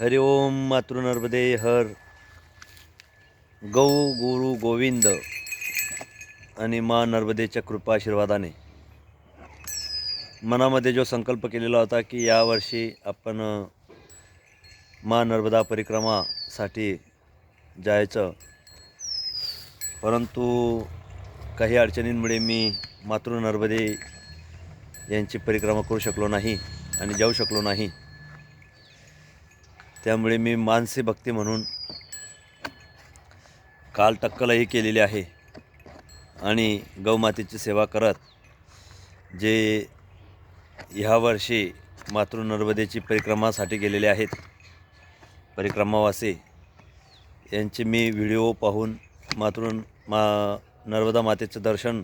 हरि ओम मातृ नर्मदे हर। गौ गुरु गोविंद आणि मा नर्मदेच्या कृपा आशीर्वादाने. मनामध्ये जो संकल्प केलेला होता की यावर्षी आपण माँ मा नर्मदा परिक्रमासाठी जायचं. परंतु काही अडचणींमुळे मी मातृ नर्मदे यांची परिक्रमा करू शकलो नाही आणि जाऊ शकलो नाही. त्यामुळे मी मानसी भक्ती म्हणून काल टक्कलही केलेली आहे. आणि गौमातेची सेवा करत जे ह्या वर्षी मातृ नर्मदेची परिक्रमासाठी गेलेले आहेत परिक्रमावासी यांचे मी व्हिडिओ पाहून मातृ मा नर्मदा मातेचं दर्शन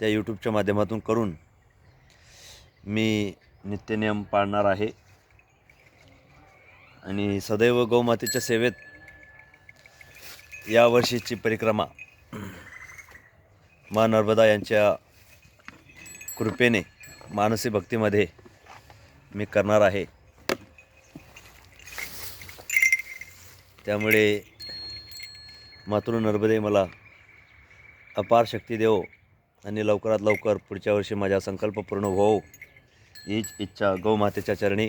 त्या यूट्यूबच्या माध्यमातून करून मी नित्यनियम पाळणार आहे. आणि सदैव गौमातेच्या सेवेत यावर्षीची परिक्रमा मा नर्मदा यांच्या कृपेने मानसी भक्तीमध्ये मी करणार आहे. त्यामुळे मातृ नर्मदे मला अपार शक्ती देव आणि लवकरात लवकर पुढच्या वर्षी माझा संकल्प पूर्ण होवो हीच इच्छा गौमातेच्या चरणी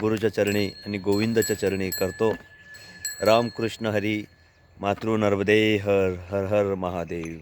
गुरुच्या चरणी आणि गोविंदाच्या चरणी करतो. रामकृष्ण हरी मातृ नर्मदे हर हर हर महादेव.